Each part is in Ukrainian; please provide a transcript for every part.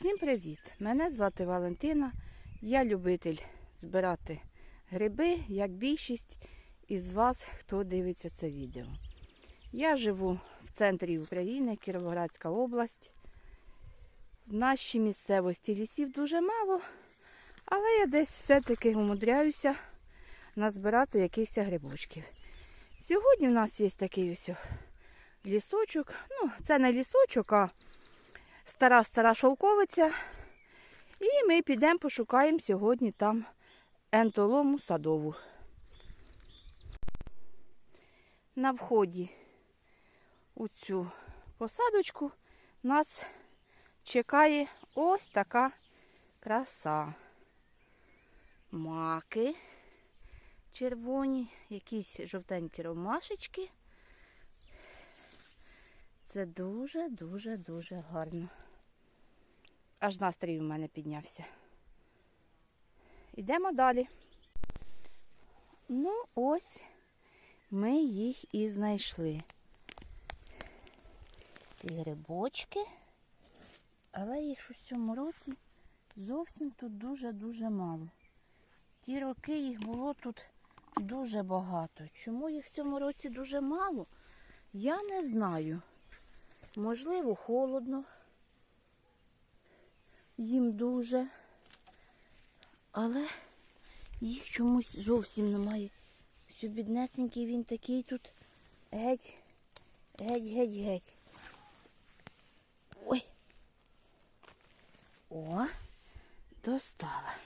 Всім привіт! Мене звати Валентина. Я любитель збирати гриби, як більшість із вас, хто дивиться це відео. Я живу в центрі України, Кіровоградська область. В нашій місцевості лісів дуже мало, але я десь все-таки умудряюся назбирати якихось грибочків. Сьогодні в нас є такий ось лісочок. Ну, це не лісочок, а стара-стара шовковиця. І ми підемо пошукаємо сьогодні там ентолому садову. На вході у цю посадочку нас чекає ось така краса. Маки червоні, якісь жовтенькі ромашечки. Це дуже-дуже-дуже гарно. Аж настрій у мене піднявся. Йдемо далі. Ну, ось ми їх і знайшли. Ці грибочки, але їх у цьому році зовсім тут дуже-дуже мало. Ті роки їх було тут дуже багато. Чому їх в цьому році дуже мало, я не знаю. Можливо, холодно. Їм дуже. Але їх чомусь зовсім немає. Все біднесенький він такий тут геть, геть, геть, геть. Ой. О, достала.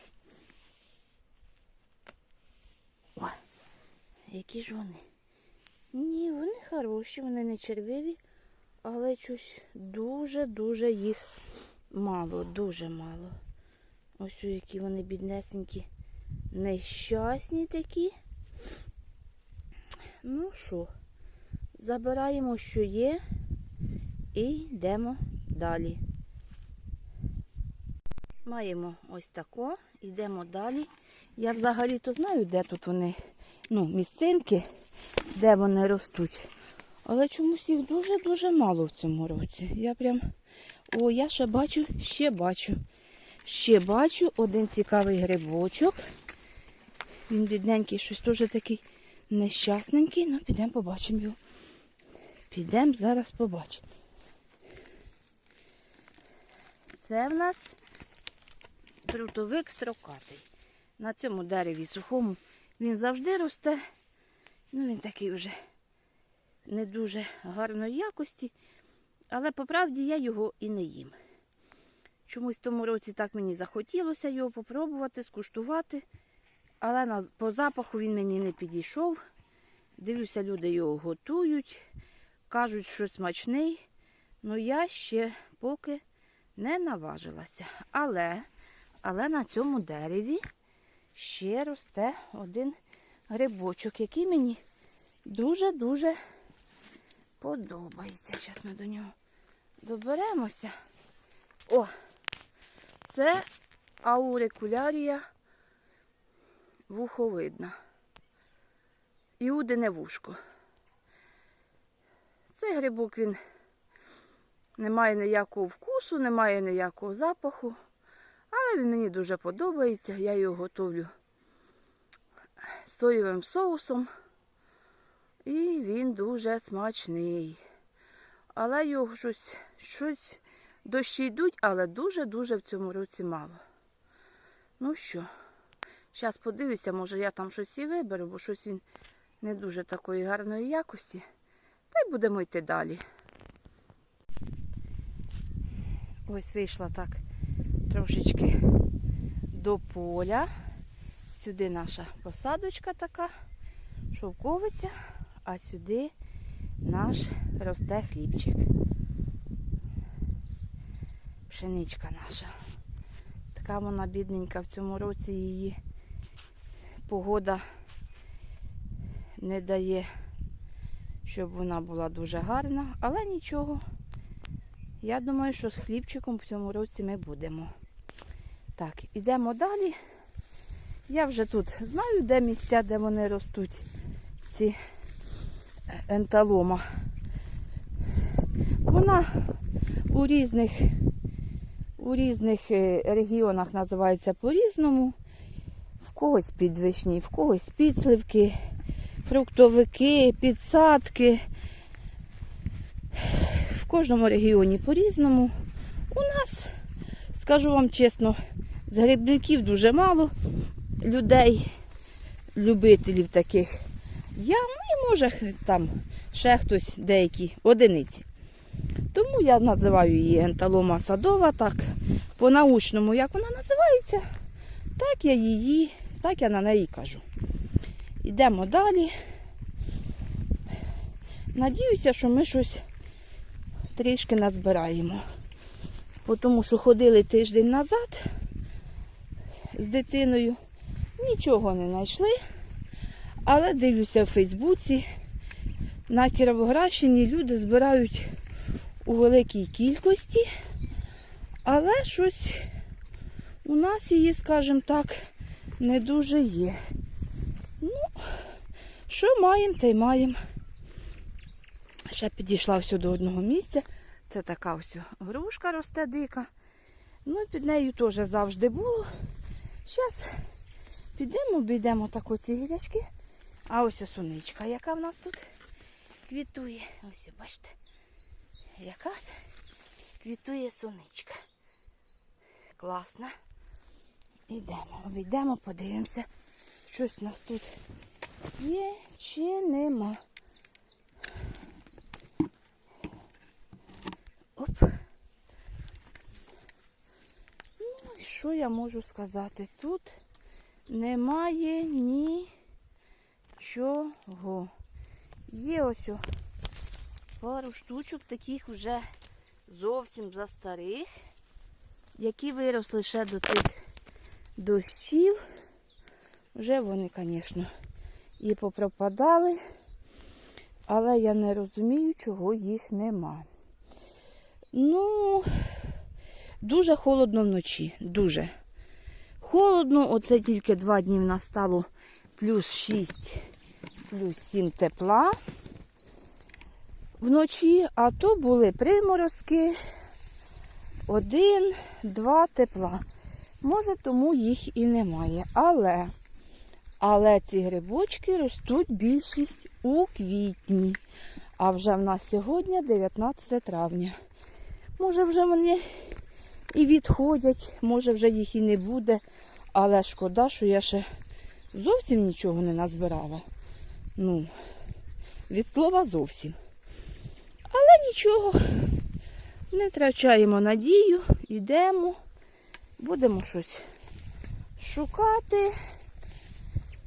О, які ж вони? Ні, вони хороші, вони не червиві але щось дуже-дуже їх мало, дуже мало. Ось які вони біднесенькі, нещасні такі. Ну що, забираємо, що є, і йдемо далі. Маємо ось тако, йдемо далі. Я взагалі-то знаю, де тут вони, ну, місцинки, де вони ростуть. Але чомусь їх дуже-дуже мало в цьому році. Я прям. О, я ще бачу, ще бачу. Ще бачу один цікавий грибочок. Він бідненький, щось теж такий нещасненький. Ну, підемо побачимо його. Підемо зараз побачимо. Це в нас трутовик строкатий. На цьому дереві сухому він завжди росте. Ну, він такий вже не дуже гарної якості, але по правді я його і не їм. Чомусь в тому році так мені захотілося його попробувати, скуштувати, але по запаху він мені не підійшов. Дивлюся, люди його готують, кажуть, що смачний, але я ще поки не наважилася. Але, але на цьому дереві ще росте один грибочок, який мені дуже-дуже подобається. Зараз ми до нього доберемося. О! Це аурикулярія вуховидна. Іудине вушко. Цей грибок він не має ніякого вкусу, не має ніякого запаху, але він мені дуже подобається. Я його готовлю соєвим соусом. І він дуже смачний. Але його щось, щось дощі йдуть, але дуже-дуже в цьому році мало. Ну що, зараз подивлюся, може я там щось і виберу, бо щось він не дуже такої гарної якості. Та й будемо йти далі. Ось вийшла так трошечки до поля. Сюди наша посадочка така, шовковиця а сюди наш росте хлібчик. Пшеничка наша. Така вона бідненька в цьому році її погода не дає, щоб вона була дуже гарна, але нічого. Я думаю, що з хлібчиком в цьому році ми будемо. Так, ідемо далі. Я вже тут знаю, де місця, де вони ростуть, ці енталома. Вона у різних У різних е, регіонах називається по-різному. В когось підвишні, в когось підсливки, фруктовики, підсадки. В кожному регіоні по-різному. У нас, скажу вам чесно, з грибників дуже мало людей, любителів таких. Я, може там ще хтось деякі одиниці. Тому я називаю її енталома садова, так по-научному, як вона називається, так я її, так я на неї кажу. Йдемо далі. Надіюся, що ми щось трішки назбираємо. Тому що ходили тиждень назад з дитиною, нічого не знайшли. Але дивлюся в Фейсбуці, на Кіровоградщині люди збирають у великій кількості, але щось у нас її, скажімо так, не дуже є. Ну, що маємо, те й маємо. Ще підійшла все до одного місця. Це така ось грушка росте дика. Ну, під нею теж завжди було. Зараз підемо, обійдемо так оці гілячки. А ось соничка, яка в нас тут квітує. Ось, бачите, яка квітує соничка. Класна. Ідемо, обійдемо, подивимося, щось у нас тут є чи нема. Оп. Ну, що я можу сказати? Тут немає нічого. Є ось пару штучок таких вже зовсім застарих, які виросли ще до цих дощів. Вже вони, звісно, і попропадали, але я не розумію, чого їх нема. Ну, дуже холодно вночі, дуже. Холодно, оце тільки два дні в нас стало плюс 6, плюс 7 тепла вночі, а то були приморозки, один, два тепла. Може, тому їх і немає. Але, але ці грибочки ростуть більшість у квітні. А вже в нас сьогодні 19 травня. Може, вже вони і відходять, може вже їх і не буде. Але шкода, що я ще зовсім нічого не назбирала. Ну, від слова зовсім. Але нічого, не втрачаємо надію, йдемо, будемо щось шукати.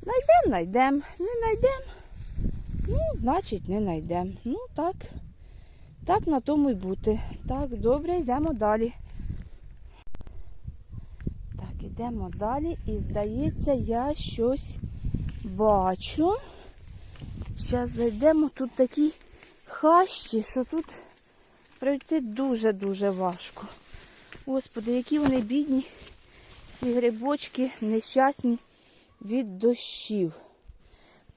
Найдемо, найдемо, не знайдемо. Ну, значить, не знайдемо. Ну, так, так на тому й бути. Так, добре, йдемо далі. Так, йдемо далі і здається, я щось бачу. Зараз зайдемо тут такі хащі, що тут пройти дуже-дуже важко. Господи, які вони бідні, ці грибочки нещасні від дощів.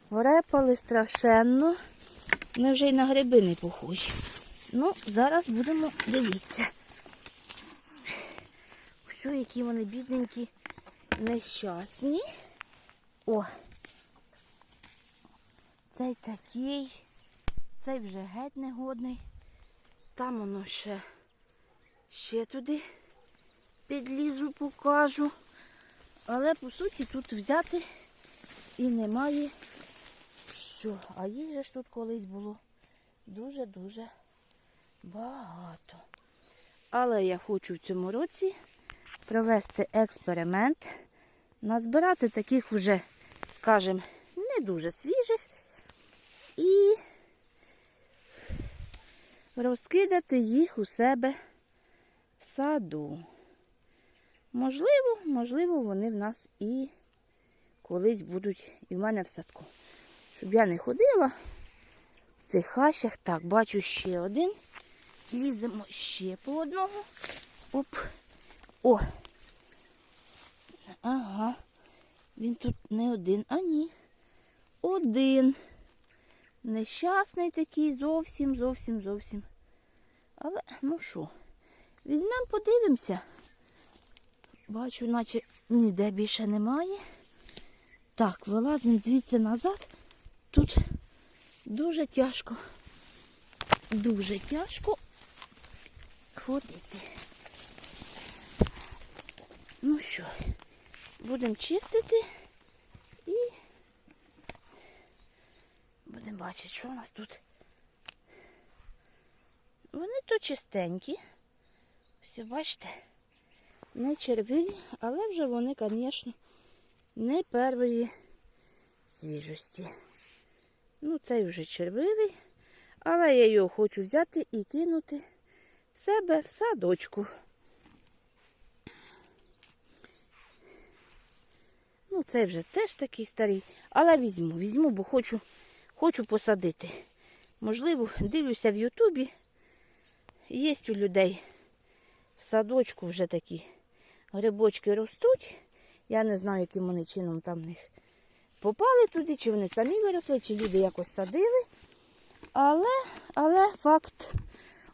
Порепали страшенно. Вони вже й на гриби не похожі. Ну, зараз будемо дивитися. Ось, які вони бідненькі, нещасні. О! Цей такий, цей вже геть негодний. Там воно ще, ще туди підлізу, покажу. Але по суті тут взяти і немає що. А їх же ж тут колись було дуже-дуже багато. Але я хочу в цьому році провести експеримент, назбирати таких уже, скажімо, не дуже свіжих і розкидати їх у себе в саду. Можливо, можливо, вони в нас і колись будуть і в мене в садку. Щоб я не ходила в цих хащах. Так, бачу ще один. Ліземо ще по одному. Оп. О. Ага. Він тут не один, а ні. Один. Нещасний такий, зовсім, зовсім, зовсім. Але, ну що, візьмемо, подивимося. Бачу, наче ніде більше немає. Так, вилазимо звідси назад. Тут дуже тяжко. Дуже тяжко ходити. Ну що, будемо чистити і будемо бачити, що у нас тут. Вони тут чистенькі. Все, бачите, не червиві, але вже вони, звісно, не першої свіжості. Ну, цей вже червивий, але я його хочу взяти і кинути в себе в садочку. Ну, цей вже теж такий старий, але візьму, візьму, бо хочу, хочу посадити. Можливо, дивлюся в Ютубі. Є у людей в садочку вже такі грибочки ростуть. Я не знаю, яким вони чином там в них попали туди, чи вони самі виросли, чи люди якось садили. Але, але факт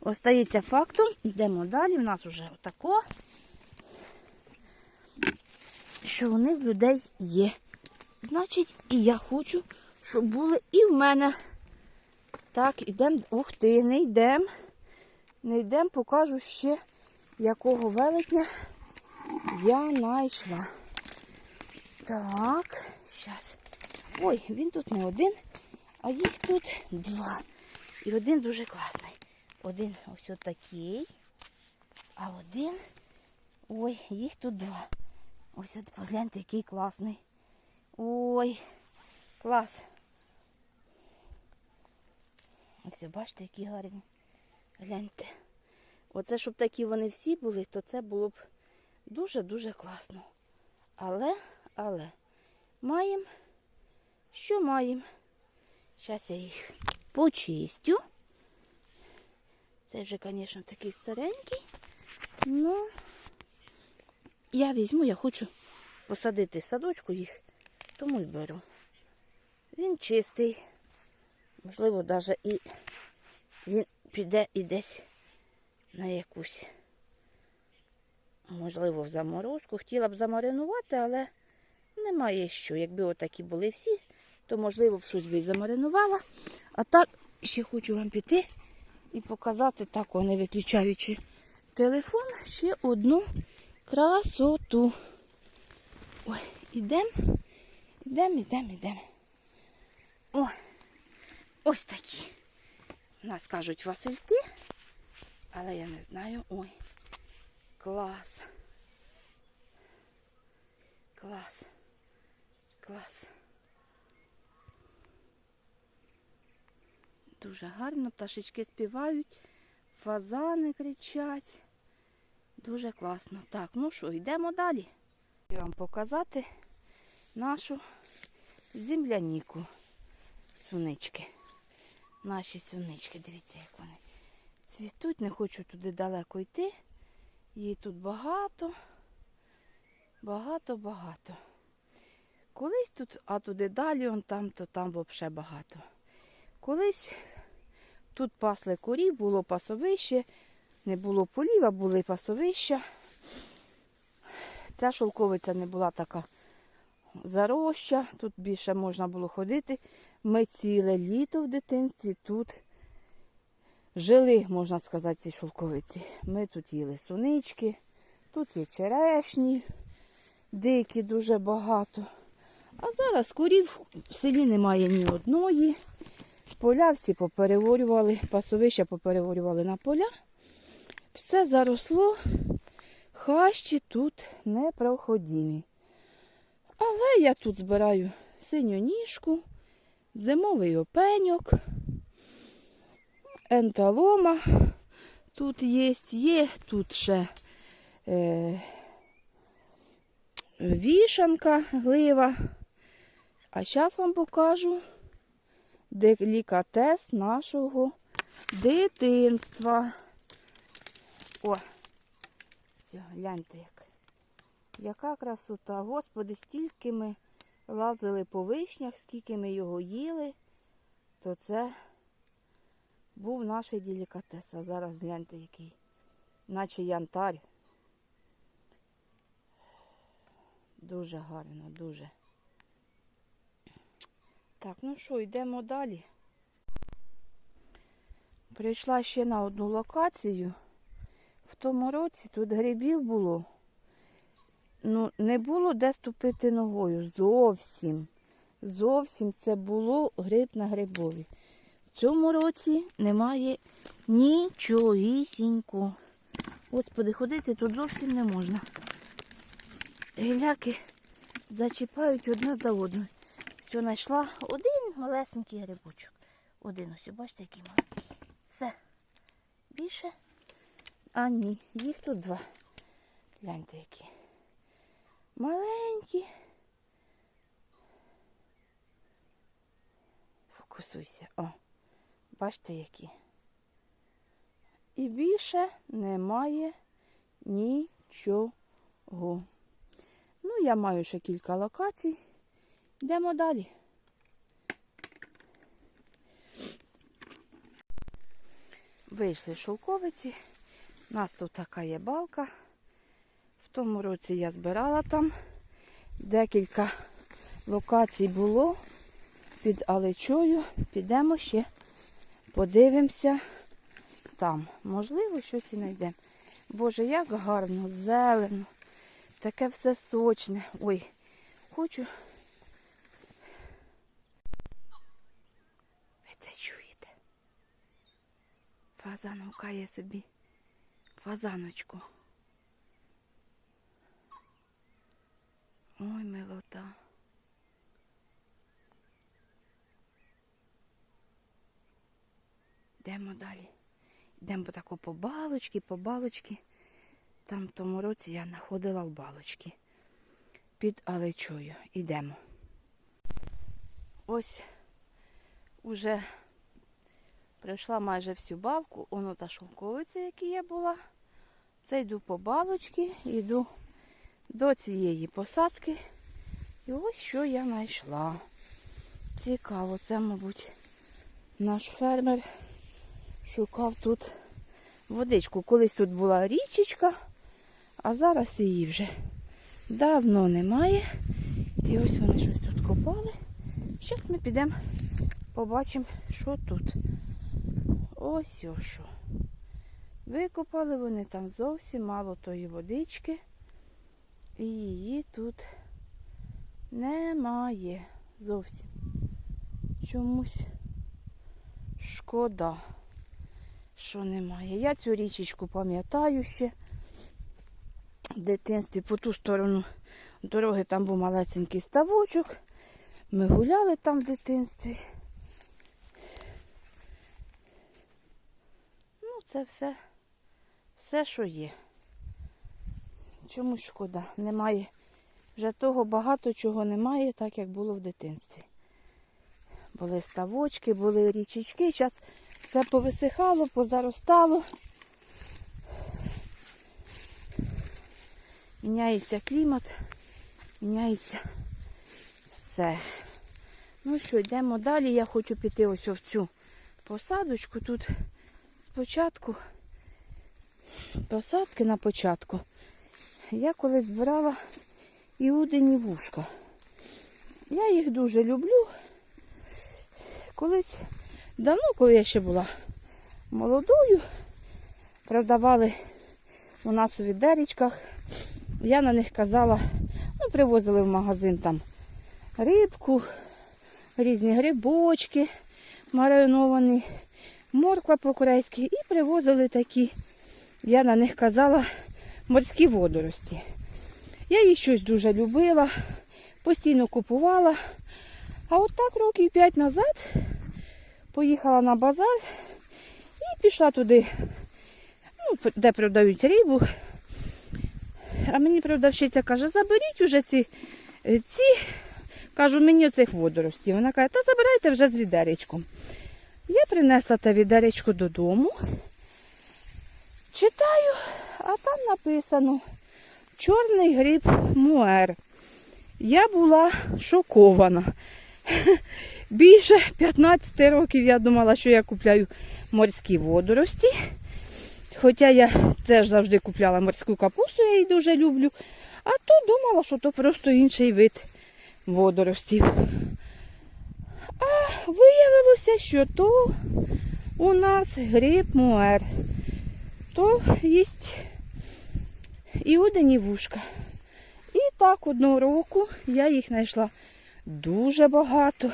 остається фактом. Йдемо далі. У нас вже отако, що вони в людей є. Значить, і я хочу, щоб були і в мене. Так, ідемо. Ух ти, не йдемо. Не йдемо, покажу ще, якого велетня я знайшла. Так, зараз. Ой, він тут не один, а їх тут два. І один дуже класний. Один ось отакий, а один. Ой, їх тут два. Ось от погляньте, який класний. Ой, клас. Ось бачите, які гарні. Гляньте. Оце, щоб такі вони всі були, то це було б дуже-дуже класно. Але, але, маємо, що маємо. Зараз я їх почистю. Це вже, звісно, такий старенький. Ну, я візьму, я хочу посадити в садочку їх, тому й беру. Він чистий. Можливо, навіть і він піде і десь на якусь, можливо, в заморозку. Хотіла б замаринувати, але немає що. Якби отакі були всі, то, можливо, б щось би замаринувала. А так ще хочу вам піти і показати, так, не виключаючи телефон, ще одну красоту. Ой, ідемо, ідемо, ідемо, ідемо. Ой, ось такі. У нас кажуть Васильки, але я не знаю. Ой, клас. Клас. Клас. Дуже гарно, пташечки співають, фазани кричать. Дуже класно. Так, ну що, йдемо далі. Хочу вам показати нашу земляніку сунички наші сунички. Дивіться, як вони цвітуть. Не хочу туди далеко йти. Її тут багато, багато, багато. Колись тут, а туди далі, он там, то там взагалі багато. Колись тут пасли корів, було пасовище, не було полів, а були пасовища. Ця шовковиця не була така зароща, тут більше можна було ходити. Ми ціле літо в дитинстві тут жили, можна сказати, ці шовковиці. Ми тут їли сунички, тут є черешні, дикі дуже багато. А зараз курів в селі немає ні одної. Поля всі попереворювали, пасовища попереворювали на поля. Все заросло, хащі тут непроходимі. Але я тут збираю синю ніжку, зимовий опеньок, енталома тут є, є тут ще е, вішанка глива. А зараз вам покажу делікатес нашого дитинства. О, все, гляньте як. Яка красота. Господи, стільки ми лазили по вишнях, скільки ми його їли, то це був наш делікатес. А зараз гляньте який. Наче янтарь. Дуже гарно, дуже. Так, ну що, йдемо далі. Прийшла ще на одну локацію. В тому році тут грибів було. Ну, не було де ступити ногою. Зовсім. Зовсім це було гриб на грибові. В цьому році немає нічогісінько. Господи, ходити тут зовсім не можна. Гіляки зачіпають одна за одною. Все, знайшла один малесенький грибочок. Один ось, бачите, який маленький. Все. Більше. А ні, їх тут два. Гляньте які. Маленькі. Фокусуйся. О, бачите які. І більше немає нічого. Ну, я маю ще кілька локацій. Йдемо далі. Вийшли шовковиці. У нас тут така є балка. Тому році я збирала там. Декілька локацій було під Алечою. Підемо ще, подивимося там. Можливо, щось і знайдемо. Боже, як гарно, зелено. Таке все сочне. Ой, хочу. Ви це чуєте? Фазан гукає собі фазаночку. Ой. Йдемо далі. Йдемо по таку по балочки, по балочки. Там в тому році я знаходила в балочки. Під Алечою. Йдемо. Ось уже пройшла майже всю балку. Воно та шовковиця, яка я була. Це йду по балочки, йду до цієї посадки. І ось що я знайшла. Цікаво, це, мабуть, наш фермер шукав тут водичку. Колись тут була річечка, а зараз її вже давно немає. І ось вони щось тут копали. Зараз ми підемо, побачимо, що тут. Ось о що. Викопали вони там зовсім мало тої водички. І її тут немає зовсім. Чомусь шкода, що немає. Я цю річечку пам'ятаю ще в дитинстві по ту сторону дороги там був малесенький ставочок. Ми гуляли там в дитинстві. Ну, це все, все, що є. Чомусь шкода. Немає. Вже того багато чого немає, так як було в дитинстві. Були ставочки, були річечки. Зараз все повисихало, позаростало. Міняється клімат, міняється все. Ну що, йдемо далі. Я хочу піти ось в цю посадочку. Тут спочатку посадки на початку. Я колись збирала іудині вушка. Я їх дуже люблю. Колись давно, коли я ще була молодою, продавали у нас у відерічках. Я на них казала, ну, привозили в магазин там рибку, різні грибочки мариновані, морква по-корейськи і привозили такі, я на них казала, морські водорості. Я їх щось дуже любила, постійно купувала. А от так років п'ять назад поїхала на базар і пішла туди, ну, де продають рибу. А мені продавщиця каже, заберіть уже ці, е, ці кажу, мені оцих водоростів. Вона каже, та забирайте вже з відеречком. Я принесла те відеречко додому, читаю, а там написано чорний гриб муер. Я була шокована. Більше 15 років я думала, що я купляю морські водорості. Хоча я теж завжди купляла морську капусту, я її дуже люблю. А то думала, що то просто інший вид водоростів. А виявилося, що то у нас гриб муер. То їсть і один, і вушка. І так одного року я їх знайшла дуже багато.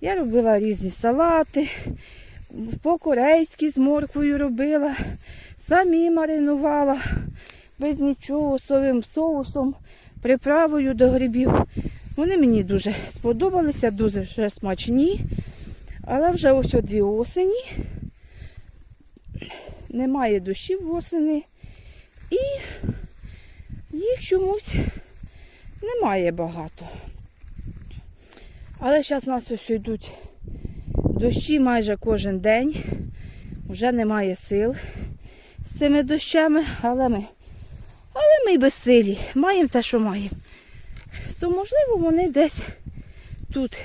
Я робила різні салати, по-корейськи з морквою робила, самі маринувала, без нічого, совим соусом, приправою до грибів. Вони мені дуже сподобалися, дуже смачні. Але вже ось дві осені. Немає дощів восени. І їх чомусь немає багато. Але зараз у нас ось йдуть дощі майже кожен день. Вже немає сил з цими дощами, але ми, але ми й безсилі. Маємо те, що маємо. То, можливо, вони десь тут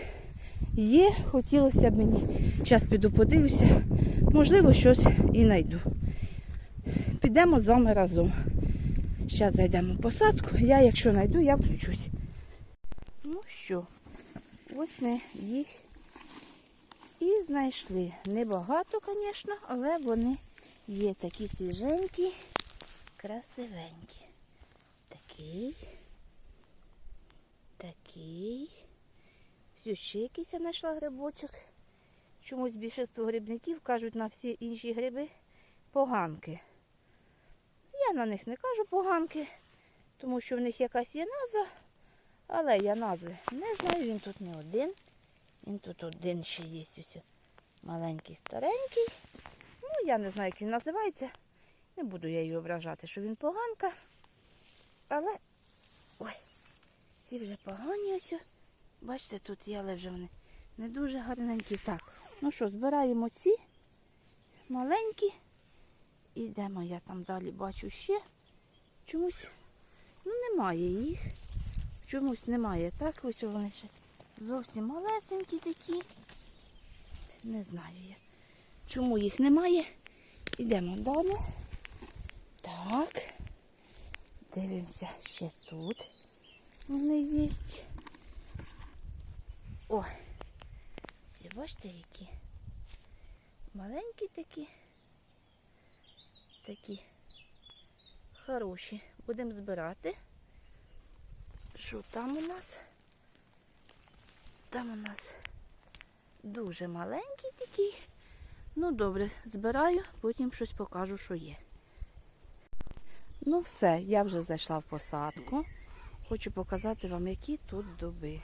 є. Хотілося б мені. Зараз піду подивлюся. Можливо, щось і знайду. Підемо з вами разом. Зараз зайдемо в посадку. Я, якщо знайду, я включусь. Ну що, ось ми їх і знайшли. Небагато, звісно, але вони є такі свіженькі, красивенькі. Такий. Такий. Ось ще якийсь я знайшла грибочок. Чомусь більшість грибників кажуть на всі інші гриби поганки. Я на них не кажу поганки, тому що в них якась є назва, але я назви не знаю, він тут не один. Він тут один ще є ось маленький старенький. Ну, я не знаю, як він називається. Не буду я її ображати, що він поганка. Але ой, ці вже погані ось. Бачите, тут є, але вже вони не дуже гарненькі. Так, ну що, збираємо ці маленькі. Ідемо, я там далі бачу ще. Чомусь ну, немає їх. Чомусь немає. Так, ось вони ще зовсім малесенькі такі. Не знаю я. Чому їх немає? Ідемо далі. Так. Дивимося ще тут. Вони є. О! Ці бачите, які маленькі такі. Такі хороші. Будемо збирати. Що там у нас? Там у нас дуже маленький такий. Ну добре, збираю, потім щось покажу, що є. Ну все, я вже зайшла в посадку. Хочу показати вам, які тут дуби.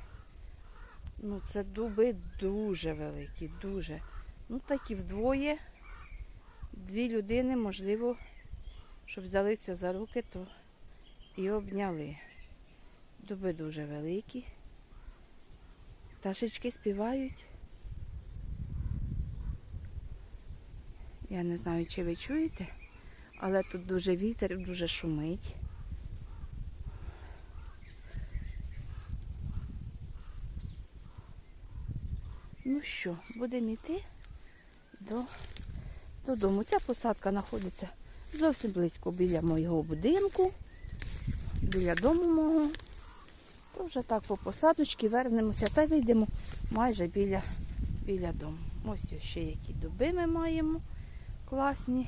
Ну, це дуби дуже великі, дуже. Ну, такі вдвоє. Дві людини, можливо, щоб взялися за руки, то і обняли. Дуби дуже великі. Пташечки співають. Я не знаю, чи ви чуєте, але тут дуже вітер, дуже шумить. Ну що, будемо йти до, додому. Ця посадка знаходиться зовсім близько біля моєго будинку, біля дому мого. То вже так по посадочці вернемося та вийдемо майже біля, біля дому. Ось ще які дуби ми маємо класні.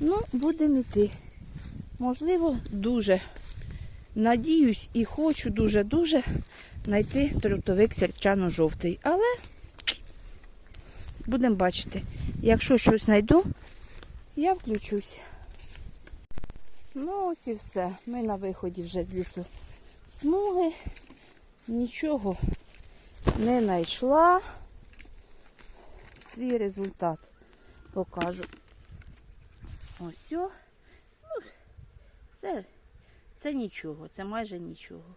Ну, будемо йти. Можливо, дуже надіюсь і хочу дуже-дуже знайти трутовик сірчано-жовтий. Але будемо бачити. Якщо щось знайду, я включусь. Ну, ось і все. Ми на виході вже з лісу смуги. Нічого не знайшла. Свій результат покажу. Ось. Ну, це, це нічого, це майже нічого.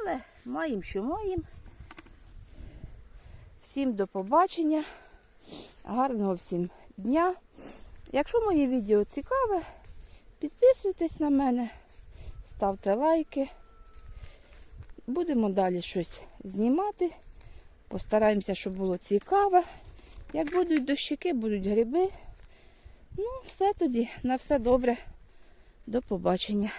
Але маємо, що маємо. Всім до побачення. Гарного всім дня. Якщо моє відео цікаве, підписуйтесь на мене, ставте лайки. Будемо далі щось знімати. Постараємося, щоб було цікаве. Як будуть дощики, будуть гриби. Ну, все тоді, на все добре. До побачення.